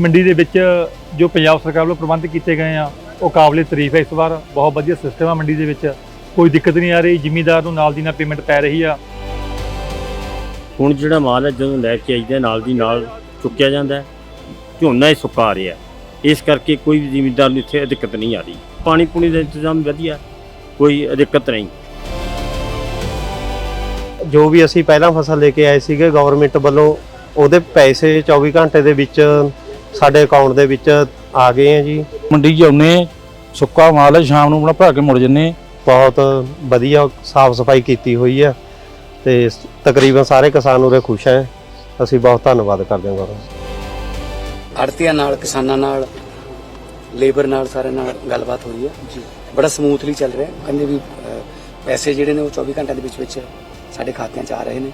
ਮੰਡੀ ਦੇ ਵਿੱਚ ਜੋ ਪੰਜਾਬ ਸਰਕਾਰ ਵੱਲੋਂ ਪ੍ਰਬੰਧ ਕੀਤੇ ਗਏ ਆ ਉਹ ਕਾਬਲੇ ਤਾਰੀਫ ਹੈ ਇਸ ਵਾਰ। ਬਹੁਤ ਵਧੀਆ ਸਿਸਟਮ ਆ ਮੰਡੀ ਦੇ ਵਿੱਚ। ਕੋਈ ਦਿੱਕਤ ਨਹੀਂ ਆ ਰਹੀ। ਜ਼ਿਮੀਂਦਾਰ ਨੂੰ ਨਾਲ ਦੀ ਨਾਲ ਪੇਮੈਂਟ ਪੈ ਰਹੀ ਆ। ਹੁਣ ਜਿਹੜਾ ਮਾਲ ਹੈ ਜਦੋਂ ਲੈ ਕੇ ਆਈਦਾ ਨਾਲ ਦੀ ਨਾਲ ਚੁੱਕਿਆ ਜਾਂਦਾ। ਝੋਨਾ ਹੀ ਸੁੱਕਾ ਆ ਰਿਹਾ ਇਸ ਕਰਕੇ ਕੋਈ ਵੀ ਜ਼ਿਮੀਂਦਾਰ ਨੂੰ ਇੱਥੇ ਦਿੱਕਤ ਨਹੀਂ ਆ ਰਹੀ। ਪਾਣੀ ਪੂਣੀ ਦਾ ਇੰਤਜ਼ਾਮ ਵਧੀਆ ਕੋਈ ਦਿੱਕਤ ਨਹੀਂ। ਜੋ ਵੀ ਅਸੀਂ ਪਹਿਲਾਂ ਫਸਲ ਲੈ ਕੇ ਆਏ ਸੀਗੇ ਗਵਰਨਮੈਂਟ ਵੱਲੋਂ ਉਹਦੇ ਪੈਸੇ 24 ਘੰਟੇ ਦੇ ਵਿੱਚ ਸਾਡੇ ਅਕਾਊਂਟ ਦੇ ਵਿੱਚ ਆ ਗਏ ਆ ਜੀ। ਮੰਡੀ 'ਚ ਆਉਂਦੇ ਸੁੱਕਾ ਮਾਲ ਹੈ ਸ਼ਾਮ ਨੂੰ ਆਪਣਾ ਭਰਾ ਕੇ ਮੁੜ ਜੰਨੇ ਬਹੁਤ ਵਧੀਆ ਸਾਫ਼ ਸਫ਼ਾਈ ਕੀਤੀ ਹੋਈ ਹੈ ਤੇ ਤਕਰੀਬਨ ਸਾਰੇ ਕਿਸਾਨ ਉਰੇ ਖੁਸ਼ ਹੈ। ਅਸੀਂ ਬਹੁਤ ਧੰਨਵਾਦ ਕਰਦੇ ਹਾਂ ਗੌਰਵ ਆੜਤੀਆਂ ਨਾਲ ਕਿਸਾਨਾਂ ਨਾਲ ਲੇਬਰ ਨਾਲ ਸਾਰਿਆਂ ਨਾਲ ਗੱਲਬਾਤ ਹੋ ਰਹੀ ਹੈ। ਜੀ। ਬੜਾ ਸਮੂਥਲੀ ਚੱਲ ਰਿਹਾ ਕਹਿੰਦੇ ਵੀ ਪੈਸੇ ਜਿਹੜੇ ਨੇ ਉਹ 24 ਘੰਟਿਆਂ ਦੇ ਵਿੱਚ ਵਿੱਚ ਸਾਡੇ ਖਾਤਿਆਂ 'ਚ ਆ ਰਹੇ ਨੇ।